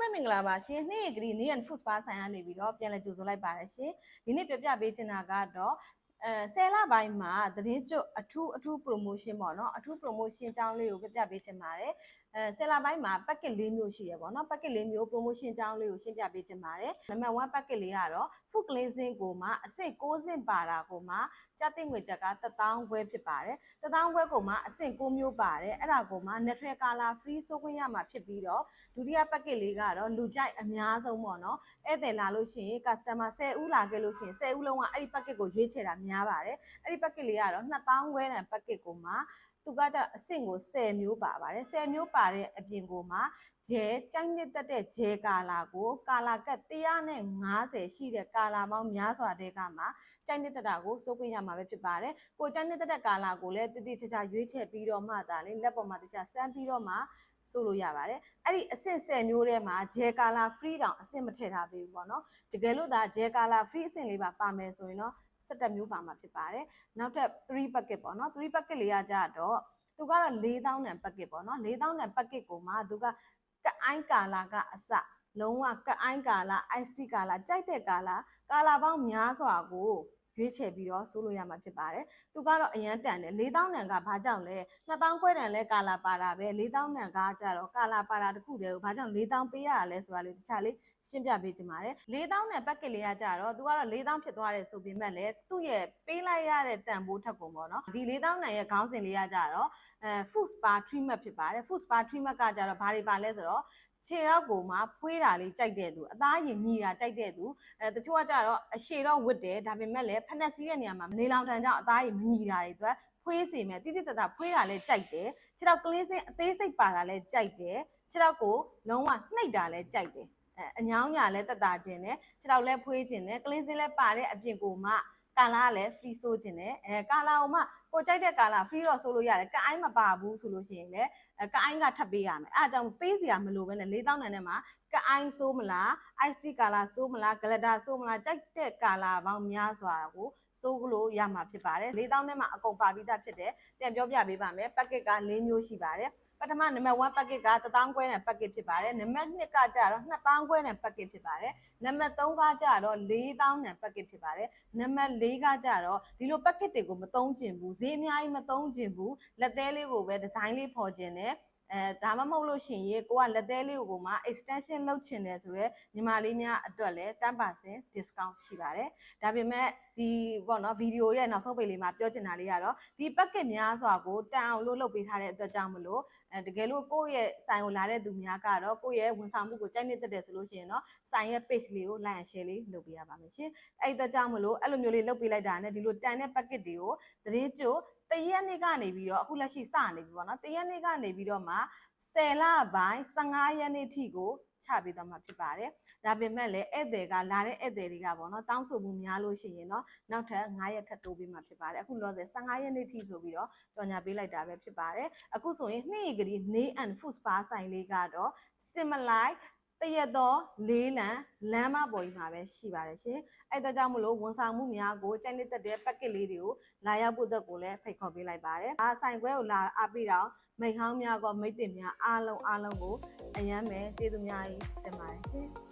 လုံးပဲမင်္ဂလာပါရှင်နေ့ရက်ဂရီနေ့ and food spa ဆိုင်ကနေပြီးတော့ပြန်လည်ကြိုဆိုလိုက်ပါတယ်ရှင်ဒီနေ့ပြပြပေးချင်တာကတော့ အဲဆယ်လပိုင်းမှာသတင်းကျွတ်အထူးအထူး promotion ပေါ့နော်အထူး promotion အကြောင်းလေးကိုပြပြပေးချင်ပါတယ်အဲဆယ်လပိုင်းမှာ packet ၄မျိုးရှိရပေါ့နော် packet ၄မျိုး promotion အကြောင်းလေးကိုရှင်းပြပေးချင်ပါတယ်နံပါတ်1 packet လေးကတော့ food cleansing ကိုမှအဆင့်6ဆင့်ပါတာကိုမှကြက်တင်ငွေချက်က1000ခွဲဖြစ်ပါတယ်1000ခွဲကိုမှအဆင့်6မျိုးပါတယ်အဲ့ဒါကိုမှ natural color free ဆိုခွင့်ရမှာဖြစ်ပြီးတော့ဒုတိယ packet လေးကတော့လူကြိုက်အများဆုံးပေါ့နော်ဧည့်သည်လာလို့ရှိရင် customer 10ဦးလာခဲ့လို့ရှိရင်10ဦးလုံးကအဲ့ဒီ packet ကိုရွေးချယ်တာများပါတယ်အဲ့ဒီ packet လေးကတော့2000ခွဲတန် packet ကိုမှသူကကြအဆင့်ကို10မျိုးပါပါတယ်10မျိုးပါတဲ့အပြင်ကိုမှဂျဲကြိုက်နှစ်တက်တဲ့ဂျဲကာလာကိုကာလာကတ်150ရှိတဲ့ကာလာပေါင်းများစွာတဲ့ကမှကြိုက်နှစ်တက်တာကိုစိုးခွင့်ရမှာပဲဖြစ်ပါတယ်ကိုကြိုက်နှစ်တက်တဲ့ကာလာကိုလည်းတိတိကျကျရွေးချယ်ပြီးတော့မှဒါလေလက်ပေါ်မှာတခြားစမ်းပြီးတော့မှဆိုလို့ရပါတယ်အဲ့ဒီအဆင့်10မျိုးထဲမှာဂျဲကာလာ free တောင်အဆင့်မထည့်ထားပေးဘူးပေါ့နော်တကယ်လို့ဒါဂျဲကာလာ free အဆင့်လေးပါပါမယ်ဆိုရင်တော့ 17မျိုးပါမှာဖြစ်ပါတယ်နောက်ထပ်3 bucket ပေါ့နော်3 bucket လေးကကြတော့သူကတော့4000တန် bucket ပေါ့နော်4000တန် bucket ကိုမှသူကကအိုင်းကာလာကအစလုံးဝကအိုင်းကာလာ IST ကာလာကြိုက်တဲ့ကာလာကာလာပေါင်းများစွာကို ရွေးချယ်ပြီးတော့စိုးလို့ရမှာဖြစ်ပါတယ်။သူကတော့အရန်တန်တယ်4000တန်ကဘာကြောင့်လဲ2000ခွဲတန်လဲကာလာပါတာပဲ4000တန်ကကြတော့ကာလာပါတာတခုတည်းကိုဘာကြောင့်4000ပေးရတာလဲဆိုတာလေးတခြားလေးရှင်းပြပေးချင်ပါတယ်4000တန်ပက်ကက်လေးကကြတော့သူကတော့4000ဖြစ်သွားတယ်ဆိုပေမဲ့လည်းသူ့ရဲ့ပေးလိုက်ရတဲ့တန်ဖိုးထက်ကုန်ပေါ့နော်ဒီ4000တန်ရဲ့ခေါင်းစဉ်လေးကကြတော့အဲ food spa treatment ဖြစ်ပါတယ် food spa treatment ကကြတော့ဘာတွေပါလဲဆိုတော့ ခြေတော့ကိုမှဖွေးတာလေးကြိုက်တဲ့သူအသားရင်ညီတာကြိုက်တဲ့သူအဲတချို့ကကြတော့အရှည်တော့ဝတ်တယ်ဒါပေမဲ့လည်းဖက်နှက်စီးတဲ့နေရာမှာနေလောင်တန်ကြောင့်အသားရင်မညီတာတွေအတွက်ဖွေးစီမယ်တိတိတတ်တာဖွေးတာလည်းကြိုက်တယ်ခြေတော့ cleansing အသေးစိတ်ပါတာလည်းကြိုက်တယ်ခြေတော့ကိုလုံးဝနှိပ်တာလည်းကြိုက်တယ်အဲအညောင်းညာလည်းတက်တာခြင်းနဲ့ခြေတော့လည်းဖွေးခြင်းနဲ့ cleansing လည်းပါတဲ့အပြင်ကိုမှကာလာကလည်း free ဆိုခြင်းနဲ့အဲကာလာကိုမှကိုကြိုက်တဲ့ကာလာ free တော့ဆိုလို့ရတယ်ကအိုင်းမပါဘူးဆိုလို့ရှိရင်လည်းအဲ ကအိုင်းကထပ်ပေးရမယ်အဲအကြောင်းပေးစရာမလိုဘဲနဲ့4000တန်နဲ့မှာကအိုင်းဆိုးမလား ice tea ကာလာဆိုးမလား glitter ဆိုးမလားကြိုက်တဲ့ကာလာပေါင်းများစွာကိုစိုးလို့ရမှာဖြစ်ပါတယ်4000နဲ့မှာအကုန်ပါပြီးသားဖြစ်တယ်ပြန်ပြောပြပေးပါမယ် packet က၄မျိုးရှိပါတယ်ပထမနံပါတ်1 packet က1000ခွဲနဲ့ packet ဖြစ်ပါတယ်နံပါတ်2ကကြတော့2000ခွဲနဲ့ packet ဖြစ်ပါတယ်နံပါတ်3ကကြတော့4000နဲ့ packet ဖြစ်ပါတယ်နံပါတ်4ကကြတော့ဒီလို packet တွေကိုမသုံးကျင်ဘူးဈေးအများကြီးမသုံးကျင်ဘူးလက်သေးလေးကိုပဲဒီဇိုင်းလေးဖော်ကျင်တယ် အဲဒါမှမဟုတ်လို့ရှိရင်ကိုကလက်သေးလေးကိုမှ extension လုပ်ချင်တယ်ဆိုတော့ညီမလေးများအတွက်လည်း10% discount ရှိပါတယ်ဒါပေမဲ့ဒီပေါ့နော်ဗီဒီယိုရဲ့နောက်ဆုံးပိတ်လေးမှာပြောချင်တာလေးကတော့ဒီ packet များစွာကိုတန်အောင်လို့လုပ်ပေးထားတဲ့အတွက်ကြောင့်မလို့အဲတကယ်လို့ကိုယ့်ရဲ့ဆိုင်ကိုလာတဲ့သူများကတော့ကိုယ့်ရဲ့ဝန်ဆောင်မှုကိုကြိုက်နေတဲ့ဆိုလို့ရှိရင်တော့ဆိုင်ရဲ့ page လေးကို like and share လေးလုပ်ပေးရပါမယ်ရှင်အဲ့ဒီအတွက်ကြောင့်မလို့အဲ့လိုမျိုးလေးလုပ်ပေးလိုက်တာနဲ့ဒီလိုတန်တဲ့ packet တွေကိုသတင်းကြို တရက်နေ့ကနေပြီးတော့အခုလက်ရှိစနေပြီပေါ့နော်တရက်နေ့ကနေပြီးတော့မှ10လပိုင်း15ရက်နေ့ထိကိုချပေးသွားမှာဖြစ်ပါတယ်။ဒါပေမဲ့လည်းဧည့်သည်ကလာတဲ့ဧည့်သည်တွေကပေါ့နော်တောင်းဆိုမှုများလို့ရှိရင်တော့နောက်ထပ်9ရက်ထပ်တိုးပေးမှာဖြစ်ပါတယ်။အခုလောဆယ်15ရက်နေ့ထိဆိုပြီးတော့ကြော်ညာပေးလိုက်တာပဲဖြစ်ပါတယ်။အခုဆိုရင်နေ့ကလေး Nay and Food Spa ဆိုင်လေးကတော့ Similite တရက်တော့လေးလံလမ်းမပေါ်ကြီးမှာပဲရှိပါတယ်ရှင်။အဲ့ဒါကြောင့်မလို့ဝန်ဆောင်မှုများကိုကြိုက်နေတဲ့ packet လေးတွေကိုလာရောက်ဖို့အတွက်ကိုလည်းဖိတ်ခေါ်ပေးလိုက်ပါတယ်။ဒါဆိုင်ခွဲကိုလာအားပေးတော့မိတ်ဟောင်းများကမိတ်တင်များအားလုံးအားလုံးကိုအယမ်းပဲကျေးဇူးများကြီးတင်ပါတယ်ရှင်။